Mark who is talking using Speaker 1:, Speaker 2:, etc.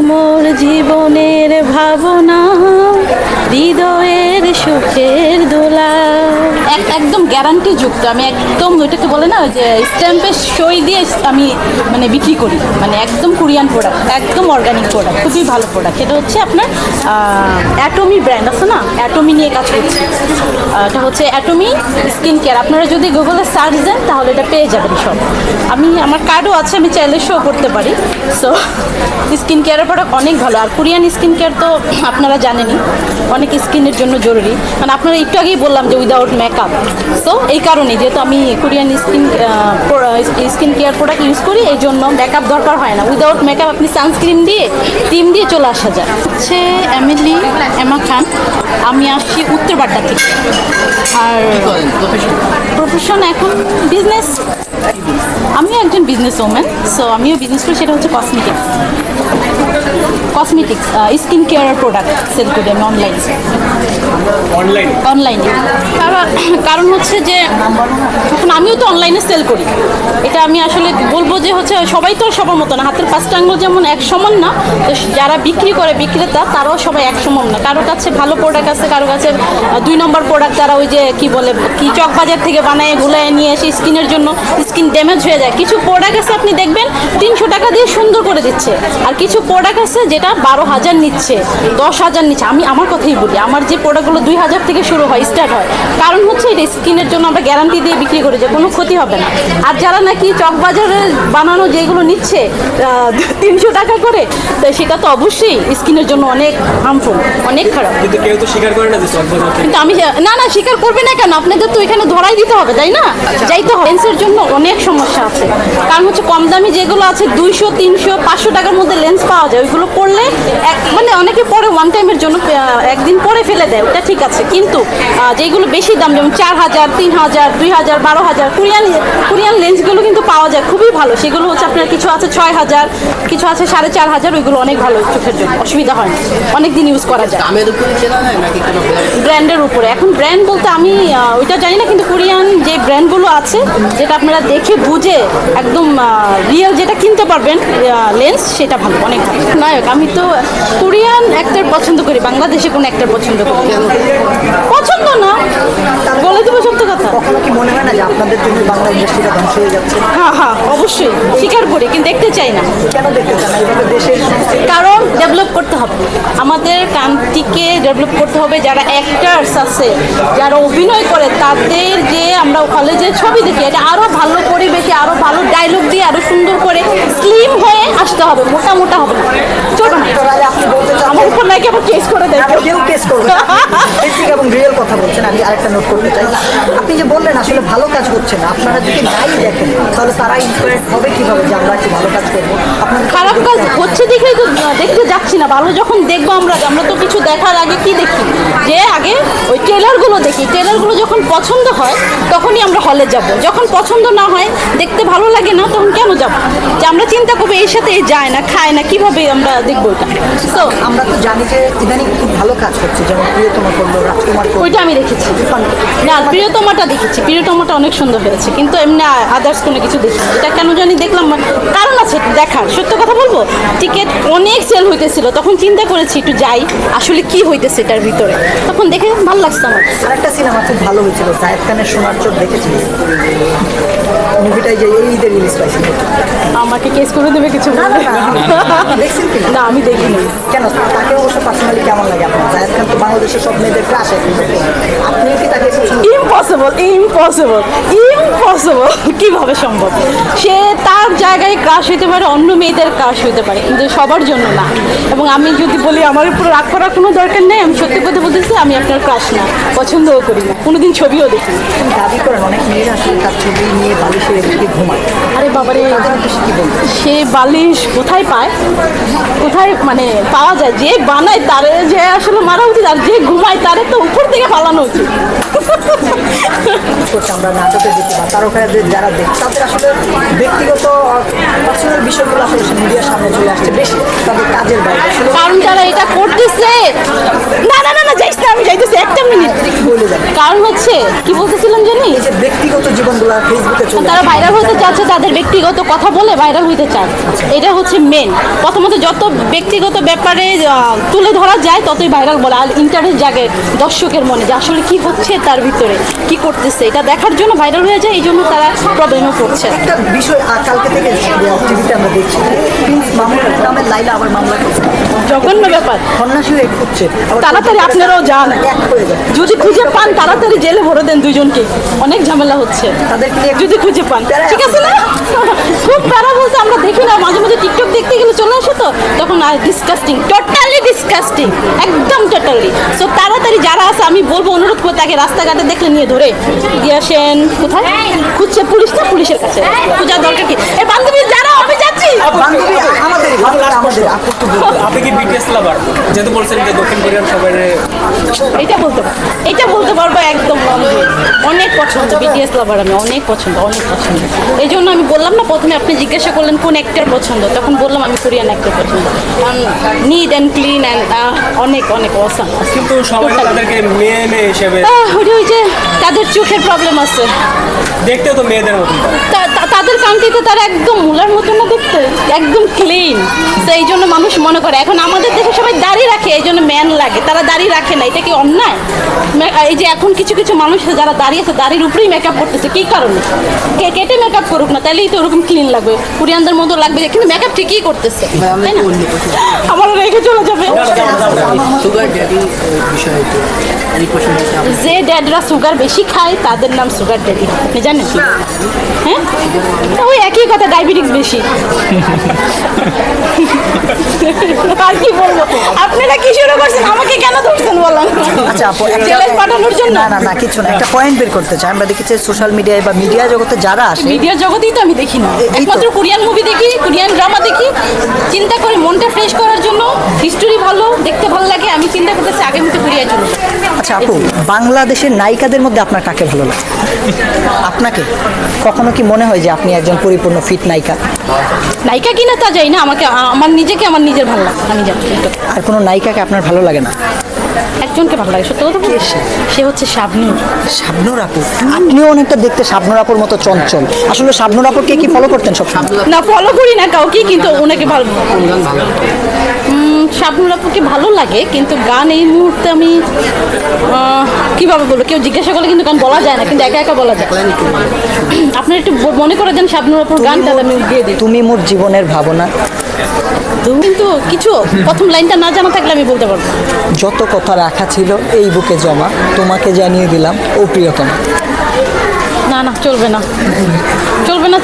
Speaker 1: মোর জীবনের ভাবনা হৃদয়ের এক একদম গ্যারান্টি যুক্ত। আমি একদম ওইটাকে বলে না যে স্ট্যাম্পের সই দিয়ে আমি মানে বিক্রি করি। মানে একদম কোরিয়ান প্রোডাক্ট একদম অর্গানিক প্রোডাক্ট খুবই ভালো প্রোডাক্ট এটা হচ্ছে আপনার অ্যাটমি ব্র্যান্ড আছে না? অ্যাটমি নিয়ে কাজ করছি। এটা হচ্ছে অ্যাটমি স্কিন কেয়ার আপনারা যদি গুগলে সার্চ দেন, তাহলে এটা পেয়ে যাবেন সব। আমি, আমার কার্ডও আছে, আমি চাইলে শো করতে পারি। সো স্কিন কেয়ারের প্রোডাক্ট অনেক ভালো। আর কোরিয়ান স্কিন কেয়ার তো আপনারা জানেনই, অনেক স্কিনের জন্য জরুরি। মানে আপনারা একটু আগেই বললাম যে উইদাউট মেকআপ সো এই কারণে যেহেতু আমি Korean skin skin care product use করি, এই জন্য মেকআপ দরকার হয় না। উইদাউট মেকআপ আপনি সানস্ক্রিন দিয়ে ক্রিম দিয়ে চলে আসা যায়। হচ্ছে এমিলি এমা খান আমি আসছি উত্তরবাড্ডা থেকে। আর প্রফেশন এখন বিজনেস আমিও একজন বিজনেস ওম্যান সো আমিও বিজনেস করি, সেটা হচ্ছে cosmetics cosmetics skin care product sell করি আমি অনলাইন
Speaker 2: অনলাইন
Speaker 1: অনলাইনে কারণ হচ্ছে যে এখন আমিও তো অনলাইনে সেল করি। এটা আমি আসলে বলব যে হচ্ছে সবাই তো সবার মতো না। হাতের পাঁচটা আঙ্গুল যেমন এক সমান না তো যারা বিক্রি করে বিক্রেতা তারাও সবাই এক সমান না। কারও কাছে ভালো প্রোডাক্ট আছে কারও কাছে দুই নম্বর প্রোডাক্ট যারা ওই যে কি বলে কি চক বাজার থেকে বানায় গুলায় নিয়ে এসে স্কিনের জন্য স্কিন ড্যামেজ হয়ে যায়। কিছু প্রোডাক্ট আছে আপনি দেখবেন তিনশো টাকা দিয়ে সুন্দর করে দিচ্ছে। আর কিছু প্রোডাক্ট আছে যেটা বারো হাজার নিচ্ছে দশ হাজার নিচ্ছে। আমি আমার কথাই বলি আমার যে প্রোডাক্টগুলো দুই হাজার থেকে শুরু হয় স্টার্ট হয় কারণ হচ্ছে এটা স্কিনের জন্য আমরা গ্যারান্টি দিয়ে বিক্রি করি যে কোনো ক্ষতি হবে না। আর যারা নাকি চকবাজারে বানানো যেগুলো নিচ্ছে তিনশো টাকা করে তো সেটা তো অবশ্যই স্কিনের জন্য অনেক হার্মফুল অনেক খারাপ।
Speaker 2: কিন্তু কেউ তো স্বীকার করে না যে চকবাজার
Speaker 1: কিন্তু আমি না না স্বীকার করবে না কেন? আপনাদের তো এখানে ধরাই দিতে হবে তাই না? যাইতে হবে লেন্সের জন্য অনেক সমস্যা আছে। কারণ হচ্ছে কম দামি যেগুলো আছে দুইশো তিনশো পাঁচশো টাকার মধ্যে লেন্স পাওয়া যায় ওইগুলো পড়লে এক মানে অনেকে পরে ওয়ান টাইমের জন্য একদিন পরে ফেলে দেয় ওটা ঠিক আছে। কিন্তু যেগুলো বেশি দাম যেমন চার হাজার তিন হাজার দুই হাজার বারো হাজার কোরিয়ান কোরিয়ান লেন্সগুলো কিন্তু পাওয়া যায় খুবই ভালো। সেগুলো হচ্ছে আপনার কিছু আছে ছয় হাজার কিছু আছে সাড়ে চার হাজার ওইগুলো অনেক ভালো চোখের জন্য অসুবিধা হয় অনেক দিন ইউজ করা যায়? ব্র্যান্ডের উপরে। এখন ব্র্যান্ড বলতে আমি ওইটা জানি না কিন্তু কোরিয়ান যে ব্র্যান্ডগুলো আছে যেটা আপনারা দেখে বুঝে একদম রিয়েল যেটা কিনতে পারবেন লেন্স সেটা ভালো অনেক ভালো। নায়ক আমি তো কোরিয়ান অ্যাক্টর পছন্দ করি বাংলাদেশে কোনো অ্যাক্টর পছন্দ করি। পছন্দ না। বলে দেবো সত্য কথা।
Speaker 3: কখনো কি মনে হয় না যে আপনাদের জন্য বাংলা ইন্ডাস্ট্রিটা ধ্বংস হয়ে যাচ্ছে?
Speaker 1: হ্যাঁ হ্যাঁ অবশ্যই। স্বীকার করি কিন্তু দেখতে চাই না।
Speaker 3: কেন দেখতে চান না? দেশের
Speaker 1: কারণ ডেভেলপ করতে হবে। আমাদের কান্ট্রিকে ডেভেলপ করতে হবে যারা অ্যাক্টার্স আছে যারা অভিনয় করে তাদের যে আমরা কলেজে ছবি দেখি এটা আরও ভালো পরিবেশে আরও ভালো ডায়লগ দিয়ে আরও সুন্দর করে স্লিম হয়ে আসতে হবে মোটা মোটা হবে।
Speaker 3: তো রাজা আপনি বলতে চান
Speaker 1: আমার উপর নাকি আবার কেস করে দেয়
Speaker 3: কেউ কেস করবে ঠিক এবং রিয়েল কথা বলছেন। আমি আরেকটা নোট করতে চাই। আপনি যে বললেন আসলে ভালো কাজ হচ্ছে না। আপনারা যদি নাই দেখেন তাহলে তারা ইন্সপায়ার্ড হবে কীভাবে যে আমরা একটু ভালো কাজ করব আপনাদের
Speaker 1: খারাপ কাজ হচ্ছে দেখেই তো দেখতে যাচ্ছি না ভালো যখন দেখব আমরা আমরা তো কিছু দেখার আগে কি দেখি? যে আগে ওই ট্রেলারগুলো দেখি। ট্রেলারগুলো যখন পছন্দ হয় তখনই আমরা হলে যাব। যখন পছন্দ না হয় দেখতে ভালো লাগে না তখন কেন যাব? যে আমরা চিন্তা করব এর সাথে যায় না খায় না কীভাবে আমরা দেখব এটা? তো
Speaker 3: আমরা তো জানি যে ইদানিং খুব ভালো কাজ হচ্ছে যেমন প্রিয়তমা করল রাজকুমার
Speaker 1: ওইটা আমি দেখেছি। না প্রিয়তমাটা দেখেছি। প্রিয়তমাটা অনেক সুন্দর হয়েছে কিন্তু এমনি আদার্স কোনো কিছু দেখিনি এটা কেন জানি দেখলাম কারণ আছে দেখার। সত্য কথা বলব? টিকিট অনেক সেল হইতেছিল তখন চিন্তা করেছি একটু যাই আসলে কি হইতেছে এটার ভিতরে। তখন দেখে ভালো লাগছে আমার।
Speaker 3: আরেকটা সিনেমা খুব ভালো হয়েছিল জায়েদ খানের সোনার চোখ দেখেছি মুভিটাই যে এই ঈদের রিলিজ পাইছিল।
Speaker 1: আমাকে কেস করে দেবে কিছু
Speaker 3: না। দেখছেন কি?
Speaker 1: না আমি দেখিনি।
Speaker 3: কেন? তাকে অবশ্য পার্সোনালি কেমন লাগে আপনার? জায়েদ খান তো বাংলাদেশের সব মেয়েদের ক্রাশ আপনিও কি তাকে
Speaker 1: ইম্পসিবল ইম্পসিবল ইম্পসিবল কীভাবে সম্ভব? সে তার জায়গায় ক্রাশ হইতে পারে অন্য মেয়েদের ক্রাশ হইতে পারে। কিন্তু সবার জন্য না এবং আমি যদি বলি আমার উপর রাগ করার কোনো দরকার নেই আমি সত্যি কথা বলতেছি আমি আপনার ক্রাশ না পছন্দও করি না কোনোদিন ছবিও দেখি
Speaker 3: দাবি করেন অনেক মেয়েরা আসলে তার ছবি নিয়ে বালিশে রেখে ঘুমায়।
Speaker 1: আরে বাবারে সে বালিশ কোথায় পায়? কোথায় মানে পাওয়া যায়? যে বানায় তারে যে আসলে মারা উচিত আর যে ঘুমায় তারে তো উপর থেকে ফালানো উচিত।
Speaker 3: আমরা নাটকে দেখি বা তারকাদের যারা দেখি তাদের আসলে ব্যক্তিগত বিষয়গুলো আসলে মিডিয়ার সামনে চলে আসছে। বেশি তাদের কাজের বাইরে।
Speaker 1: কারণ তারা এটা করতেছে। না না না না আমি যাইতেছি একটা মিনিট। কারণ হচ্ছে কি বলতেছিলাম জানি?
Speaker 3: যে ব্যক্তিগত জীবনগুলো ফেসবুকে চলে
Speaker 1: তারা ভাইরাল হতে চাচ্ছে তাদের ব্যক্তিগত কথা বলে ভাইরাল হতে চায়। এটা হচ্ছে মেন প্রথমত যত ব্যক্তিগত ব্যাপারে তুলে ধরা যায় ততই ভাইরাল বলে। আর ইন্টারেস্ট জাগে দর্শকের মনে যে আসলে কি হচ্ছে তার ভিতরে কি করতেছে। এটা দেখার জন্য ভাইরাল হয়ে যায় এই জন্য তারা প্রবলেমে পড়ছে
Speaker 3: একটা বিষয় কালকে থেকে টিভিতে আমরা দেখছি। প্রিন্স মামুনের নামে লাইলা আবার মামলা করছে।
Speaker 1: জঘন্য ব্যাপার।
Speaker 3: সন্ন্যাসী হচ্ছে
Speaker 1: তাড়াতাড়ি আপনারাও যান
Speaker 3: এক হয়ে যায়
Speaker 1: যদি খুঁজে পান তাড়াতাড়ি জেলে ভরে দেন দুজনকে অনেক ঝামেলা হচ্ছে।
Speaker 3: তাদেরকে
Speaker 1: যদি খুঁজে পান। ঠিক আছে না? খুব প্যারা বলতে আমরা দেখি না মাঝে মাঝে টিকটক দেখতে গেলে চলে আসে তো তখন আর ডিসকাস্টিং টোটালি ডিসকাস্টিং একদম টোটালি সো তাড়াতাড়ি যারা আছে আমি বলব অনুরোধ করে তাকে রাস্তাঘাটে দেখলে নিয়ে ধরে। দিয়ে আসেন কোথায়? খুঁজছে পুলিশ না? পুলিশের কাছে। খোঁজার দরকার কি? এই বান্ধবী যারা আমি যাচ্ছি।
Speaker 3: আমাদের আমাদের।
Speaker 2: আপনি কি বিটিএস যেহেতু বলছেন যে দক্ষিণ কোরিয়ান সবাই
Speaker 1: এটা বলতে পারব। এটা বলতে পারব একদম অনেক পছন্দ বিটিএস লাভার আমি অনেক পছন্দ অনেক পছন্দ। এই জন্য আমি বললাম না প্রথমে আপনি জিজ্ঞাসা করলেন কোন অ্যাক্টর পছন্দ তখন বললাম আমি কোরিয়ান অ্যাক্টর পছন্দ। নিট অ্যান্ড ক্লিন অ্যান্ড অনেক অনেক অসাম
Speaker 2: কিন্তু সবাই তাদেরকে মেয়ে মেয়ে হিসেবে
Speaker 1: ওই যে তাদের চোখের প্রবলেম আছে।
Speaker 2: দেখতেও তো মেয়েদের মতন
Speaker 1: তা- তা- তাদের কান্ট্রিতে তারা একদম মুলার মতো দেখতে একদম ক্লিন তো এই জন্য মানুষ মনে করে এখন আমাদের দেশে সবাই দাড়ি রাখে এই জন্য ম্যান লাগে। তারা দাড়ি রাখে না এটা কি অন্যায়? এই যে এখন কিছু কিছু মানুষ যারা দাঁড়িয়ে আছে দাড়ির উপরেই মেকআপ করতেছে কি কারণে? কে কেটে মেকআপ করুক না তাহলেই তো ওরকম ক্লিন লাগবে। কোরিয়ানদের মতো লাগবে কিন্তু মেকআপ ঠিকই করতেছে। তাই না? আমার রেখে চলে যাবে। যে ড্যাডরা সুগার বেশি খায় তাদের নাম সুগার ড্যাডি জানেন? হ্যাঁ? ওই একই কথা ডায়াবেটিস বেশি আর কি বলব? আপনারা কি শুরু করছেন? আমাকে কেন ধরছেন বলেন?
Speaker 3: আচ্ছা আপু
Speaker 1: পাঠানোর জন্য?
Speaker 3: না না না কিছু না একটা পয়েন্ট বের করতে চাই। আমরা দেখেছি সোশ্যাল মিডিয়ায় বা মিডিয়া জগতে যারা আসে
Speaker 1: মিডিয়া জগতেই তো আমি দেখি না। একমাত্র কোরিয়ান মুভি দেখি কোরিয়ান ড্রামা দেখি। চিন্তা করে মনটা ফ্রেশ করার জন্য হিস্টোরি ভালো দেখতে ভালো লাগে। আমি চিন্তা করতেছি আগে মতো কোরিয়ার জন্য
Speaker 3: আচ্ছা আপু বাংলাদেশের নায়িকাদের মধ্যে আপনার কাকে ভালো লাগে? আপনাকে? কখনো কি মনে হয় যে আপনি একজন পরিপূর্ণ ফিট নায়িকা?
Speaker 1: নায়িকা কিনা তা যাই না। আমাকে আমার নিজেকে আমার নিজের ভালো লাগে আমি জানি
Speaker 3: আর কোনো নায়িকাকে আপনার ভালো লাগে না?
Speaker 1: একজনকে ভালো লাগে সত্য কথা? সে? হচ্ছে শাবনূর।
Speaker 3: শাবনুর আপু? আপনিও অনেকটা দেখতে শাবনুর আপুর মতো চঞ্চল। আসলে শাবনুর আপুকে কি ফলো করতেন সব
Speaker 1: না ফলো করি না কাউকে কিন্তু ওনাকে ভালো
Speaker 4: কোন গান ভালো
Speaker 1: আপুকে ভালো লাগে কিন্তু গান এই মুহূর্তে আমি কীভাবে বলব? কেউ জিজ্ঞাসা করলে কিন্তু গান বলা যায় না কিন্তু একা একা বলা যায়।
Speaker 4: লাইন একটু
Speaker 1: আপনার একটু মনে করে দেন শাবনুর আপুর গান তাহলে আমি দিয়ে দিই।
Speaker 3: তুমি মোর জীবনের ভাবনা।
Speaker 1: কিন্তু কিছু প্রথম লাইনটা না জানা থাকলে আমি বলতে পারব।
Speaker 3: যত কথা রাখা ছিল এই বুকে জমা তোমাকে জানিয়ে দিলাম ও প্রিয়তম।
Speaker 1: না না চলবে না। চলবে না